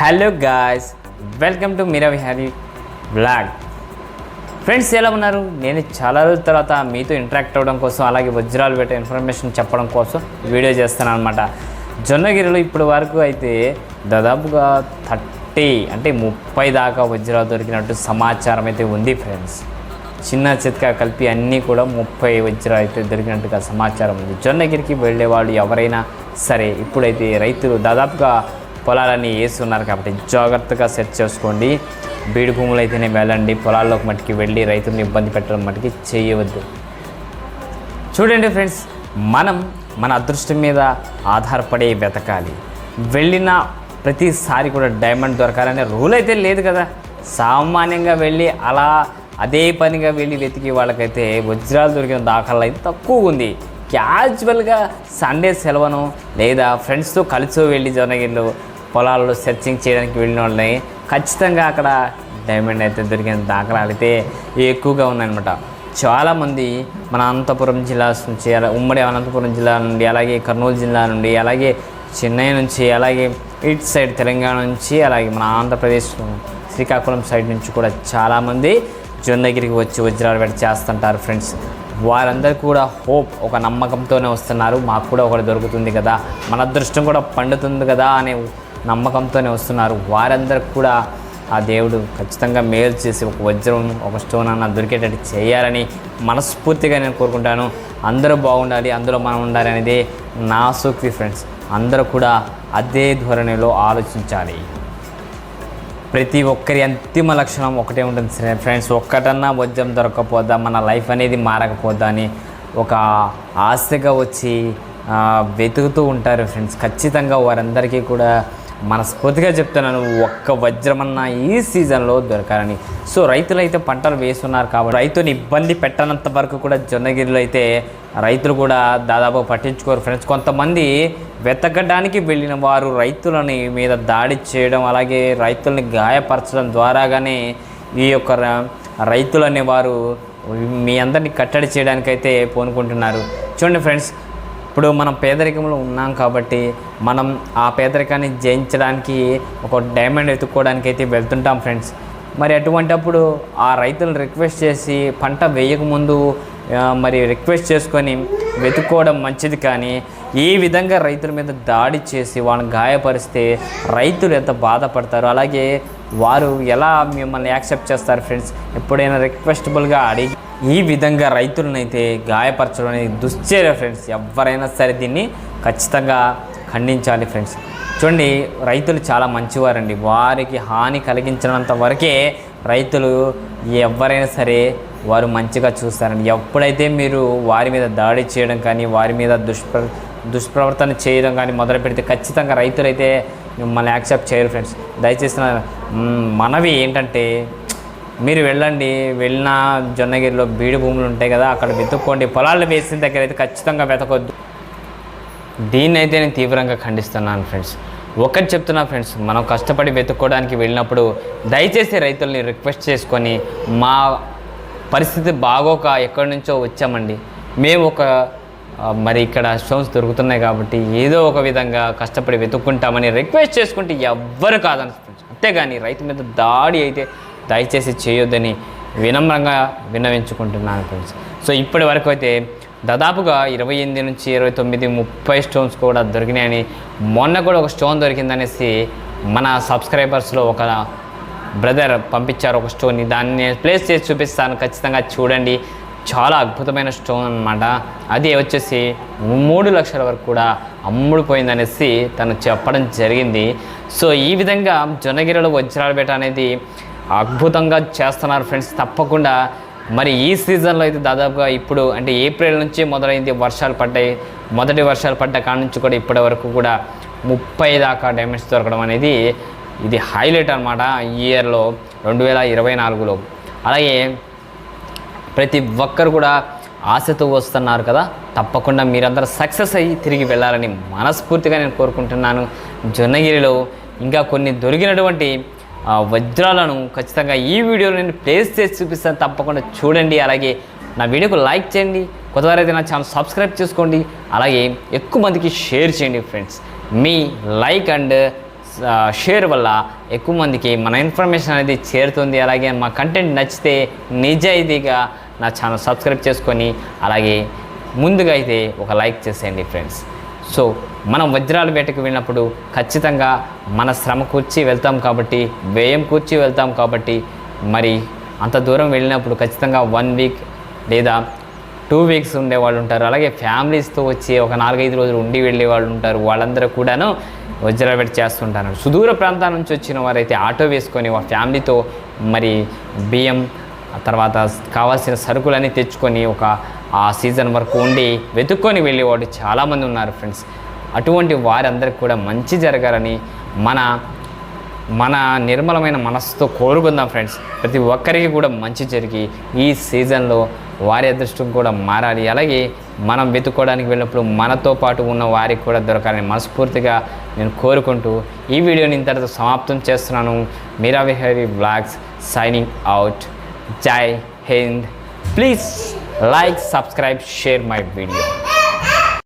Hello guys welcome to Meera Vihari blog friends ఎలా ఉన్నారు? నేను చాలా రోజుల తర్వాత మీతో ఇంటరాక్ట్ అవ్వడం కోసం అలాగే వజ్రాలు పెట్టే ఇన్ఫర్మేషన్ చెప్పడం కోసం వీడియో చేస్తాను అనమాట జొన్నగిరిలో ఇప్పటి వరకు అయితే దాదాపుగా థర్టీ అంటే ముప్పై దాకా వజ్రాలు దొరికినట్టు సమాచారం అయితే ఉంది ఫ్రెండ్స్. చిన్న చిత్కా కలిపి అన్నీ కూడా ముప్పై వజ్రాలు అయితే దొరికినట్టుగా సమాచారం ఉంది. జొన్నగిరికి వెళ్ళే వాళ్ళు ఎవరైనా సరే ఇప్పుడైతే రైతులు దాదాపుగా పొలాలన్నీ వేస్తున్నారు కాబట్టి జాగ్రత్తగా సెట్ చేసుకోండి. బీడు భూములు అయితేనే వెళ్ళండి. పొలాల్లోకి మట్టికి వెళ్ళి రైతులను ఇబ్బంది పెట్టడం మట్టికి చేయవద్దు. చూడండి ఫ్రెండ్స్ మనం మన అదృష్టం మీద ఆధారపడి వెతకాలి. వెళ్ళిన ప్రతిసారి కూడా డైమండ్ దొరకాలనే రూల్ అయితే లేదు కదా. సామాన్యంగా వెళ్ళి అలా అదే పనిగా వెళ్ళి వెతికి వాళ్ళకైతే వజ్రాలు దొరికిన దాఖలు అయితే తక్కువ ఉంది. క్యాజువల్గా సండే సెలవును లేదా ఫ్రెండ్స్తో కలిసి వెళ్ళి జొన్నగిరిలో పొలాల్లో సెర్చింగ్ చేయడానికి వెళ్ళిన వాళ్ళని ఖచ్చితంగా అక్కడ డైమండ్ అయితే దొరికిన దాఖలాలు అయితే ఎక్కువగా ఉన్నాయన్నమాట. చాలామంది మన అనంతపురం జిల్లా నుంచి అలా ఉమ్మడి అనంతపురం జిల్లా నుండి అలాగే కర్నూలు జిల్లా నుండి అలాగే చెన్నై నుంచి అలాగే ఇటు సైడ్ తెలంగాణ నుంచి అలాగే మన ఆంధ్రప్రదేశ్ శ్రీకాకుళం సైడ్ నుంచి కూడా చాలామంది జొన్నగిరికి వచ్చి వజ్రాలు పెట్టి చేస్తుంటారు ఫ్రెండ్స్. వారందరూ కూడా హోప్ ఒక నమ్మకంతోనే వస్తున్నారు. మాకు కూడా ఒకటి దొరుకుతుంది కదా. మన అదృష్టం కూడా పండుతుంది కదా అనే నమ్మకంతోనే వస్తున్నారు. వారందరికి కూడా ఆ దేవుడు ఖచ్చితంగా మేలు చేసి ఒక వజ్రం ఒక స్టోన్ అన్న దొరికేటట్టు చేయాలని మనస్ఫూర్తిగా నేను కోరుకుంటాను. అందరూ బాగుండాలి అందులో మనం ఉండాలి అనేది నా సూక్తి ఫ్రెండ్స్. అందరూ కూడా అదే ధోరణిలో ఆలోచించాలి. ప్రతి ఒక్కరి అంతిమ లక్షణం ఒకటే ఉంటుంది సరే ఫ్రెండ్స్. ఒక్కటన్నా వజ్రం దొరకకపోద్దా మన లైఫ్ అనేది మారకపోద్దా అని ఒక ఆశగా వచ్చి వెతుకుతూ ఉంటారు ఫ్రెండ్స్. ఖచ్చితంగా వారందరికీ కూడా మనస్ఫూర్తిగా చెప్తున్నాను ఒక్క వజ్రమన్నా ఈ సీజన్లో దొరకాలని. సో రైతులు అయితే పంటలు వేస్తున్నారు కాబట్టి రైతుని ఇబ్బంది పెట్టనంత వరకు కూడా జొన్నగిరిలో అయితే రైతులు కూడా దాదాపు పట్టించుకోరు. ఫ్రెండ్స్ కొంతమంది వెతకడానికి వెళ్ళిన వారు రైతులని మీద దాడి చేయడం అలాగే రైతుల్ని గాయపరచడం ద్వారాగానే ఈ యొక్క రైతులు అనేవారు మీ అందరినీ కట్టడి చేయడానికైతే పూనుకుంటున్నారు. చూడండి ఫ్రెండ్స్ ఇప్పుడు మనం పేదరికంలో ఉన్నాం కాబట్టి మనం ఆ పేదరికాన్ని జయించడానికి ఒక డైమండ్ వెతుక్కోవడానికి అయితే వెళ్తుంటాం ఫ్రెండ్స్ మరి అటువంటప్పుడు ఆ రైతులను రిక్వెస్ట్ చేసి పంట వేయకముందు మరి రిక్వెస్ట్ చేసుకొని వెతుక్కోవడం మంచిది కానీ ఈ విధంగా రైతుల మీద దాడి చేసి వాళ్ళని గాయపరిస్తే రైతులు ఎంత బాధపడతారు? అలాగే వారు ఎలా మిమ్మల్ని యాక్సెప్ట్ చేస్తారు ఫ్రెండ్స్? ఎప్పుడైనా రిక్వెస్టబుల్గా అడిగి ఈ విధంగా రైతులనైతే గాయపరచడం అనేది దుశ్చర్య ఫ్రెండ్స్. ఎవరైనా సరే దీన్ని ఖచ్చితంగా ఖండించాలి ఫ్రెండ్స్. చూడండి రైతులు చాలా మంచివారండి. వారికి హాని కలిగించినంత వరకే రైతులు ఎవరైనా సరే వారు మంచిగా చూస్తారండి. ఎప్పుడైతే మీరు వారి మీద దాడి చేయడం కానీ వారి మీద దుష్ప్ర దుష్ప్రవర్తన చేయడం కానీ మొదలు పెడితే ఖచ్చితంగా రైతులైతే మిమ్మల్ని యాక్సెప్ట్ చేయరు ఫ్రెండ్స్. దయచేసి మనవి ఏంటంటే మీరు వెళ్ళండి వెళ్ళిన జొన్నగిరిలో బీడు భూములు ఉంటాయి కదా అక్కడ వెతుక్కోండి. పొలాలు వేసిన దగ్గర అయితే ఖచ్చితంగా వెతకొద్దు. దీన్ని అయితే నేను తీవ్రంగా ఖండిస్తున్నాను ఫ్రెండ్స్. ఒకటి చెప్తున్నా ఫ్రెండ్స్ మనం కష్టపడి వెతుక్కోవడానికి వెళ్ళినప్పుడు దయచేసి రైతుల్ని రిక్వెస్ట్ చేసుకొని మా పరిస్థితి బాగోక ఎక్కడి నుంచో వచ్చామండి. మేము ఒక మరి ఇక్కడ స్టోన్స్ దొరుకుతున్నాయి కాబట్టి ఏదో ఒక విధంగా కష్టపడి వెతుక్కుంటామని రిక్వెస్ట్ చేసుకుంటే ఎవ్వరు కాదని ఫ్రెండ్స్ అంతేగాని రైతు మీద దాడి అయితే దయచేసి చేయొద్దని వినమ్రంగా విన్నవించుకుంటున్నాను ఫ్రెండ్స్. సో ఇప్పటి వరకు అయితే దాదాపుగా ఇరవై ఎనిమిది నుంచి ఇరవై తొమ్మిది ముప్పై స్టోన్స్ కూడా దొరికినాయని మొన్న కూడా ఒక స్టోన్ దొరికిందనేసి మన సబ్స్క్రైబర్స్లో ఒక బ్రదర్ పంపించారు ఒక స్టోన్ని దాన్ని ప్లేస్ చేసి చూపిస్తాను. ఖచ్చితంగా చూడండి. చాలా అద్భుతమైన స్టోన్ అనమాట అది వచ్చేసి మూడు లక్షల వరకు కూడా అమ్ముడుపోయిందనేసి తను చెప్పడం జరిగింది. సో ఈ విధంగా జొన్నగిరిలో వజ్రాల బేట అనేది అద్భుతంగా చేస్తున్నారు ఫ్రెండ్స్. తప్పకుండా మరి ఈ సీజన్లో అయితే దాదాపుగా ఇప్పుడు అంటే ఏప్రిల్ నుంచి మొదలైంది వర్షాలు పడ్డాయి. మొదటి వర్షాలు పడ్డ కాడ నుంచి కూడా ఇప్పటి వరకు కూడా ముప్పై దాకా డ్యామేజ్ దొరకడం అనేది ఇది హైలైట్ అనమాట ఈ ఇయర్లో రెండు వేల ఇరవై నాలుగులో. అలాగే ప్రతి ఒక్కరు కూడా ఆశతో వస్తున్నారు కదా. తప్పకుండా మీరందరూ సక్సెస్ అయ్యి తిరిగి వెళ్ళాలని మనస్ఫూర్తిగా నేను కోరుకుంటున్నాను. జొన్నగిరిలో ఇంకా కొన్ని దొరికినటువంటి వజ్రాలను ఖచ్చితంగా ఈ వీడియోలో నేను ప్లేస్ చేసి చూపిస్తాను. తప్పకుండా చూడండి. అలాగే నా వీడియోకు లైక్ చేయండి. కొత్తవారైతే నా ఛానల్ సబ్స్క్రైబ్ చేసుకోండి. అలాగే ఎక్కువ మందికి షేర్ చేయండి ఫ్రెండ్స్. మీ లైక్ అండ్ షేర్ వల్ల ఎక్కువ మందికి మన ఇన్ఫర్మేషన్ అనేది చేరుతుంది. అలాగే మా కంటెంట్ నచ్చితే నిజాయితీగా నా ఛానల్ సబ్స్క్రైబ్ చేసుకొని అలాగే ముందుగా అయితే ఒక లైక్ చేసేయండి ఫ్రెండ్స్ సో మనం వజ్రాల వేటకు వెళ్ళినప్పుడు ఖచ్చితంగా మన శ్రమ కూర్చి వెళ్తాం కాబట్టి వ్యయం కూర్చి వెళ్తాం కాబట్టి మరి అంత దూరం వెళ్ళినప్పుడు ఖచ్చితంగా వన్ వీక్ లేదా టూ వీక్స్ ఉండే వాళ్ళు ఉంటారు. అలాగే ఫ్యామిలీస్తో వచ్చి ఒక నాలుగైదు రోజులు ఉండి వెళ్ళే వాళ్ళు ఉంటారు. వాళ్ళందరూ కూడాను వజ్రాలపేట చేస్తుంటారు సుదూర ప్రాంతాల నుంచి వచ్చిన వారైతే ఆటో వేసుకొని వాళ్ళ ఫ్యామిలీతో మరి బియ్యం తర్వాత కావాల్సిన సరుకులన్నీ తెచ్చుకొని ఒక ఆ సీజన్ వరకు ఉండి వెతుక్కొని వెళ్ళేవాడు చాలామంది ఉన్నారు ఫ్రెండ్స్. అటువంటి వారందరికి కూడా మంచి జరగాలని మన మన నిర్మలమైన మనస్సుతో కోరుకుందాం ఫ్రెండ్స్. ప్రతి ఒక్కరికి కూడా మంచి జరిగి ఈ సీజన్లో వారి అదృష్టం కూడా మారాలి. అలాగే మనం వెతుక్కోవడానికి వెళ్ళినప్పుడు మనతో పాటు ఉన్న వారికి కూడా దొరకాలని మనస్ఫూర్తిగా నేను కోరుకుంటూ ఈ వీడియోని ఇంతటితో సమాప్తం చేస్తున్నాను. Meera Vihari blogs signing out. Jai Hind. Please like subscribe share my video.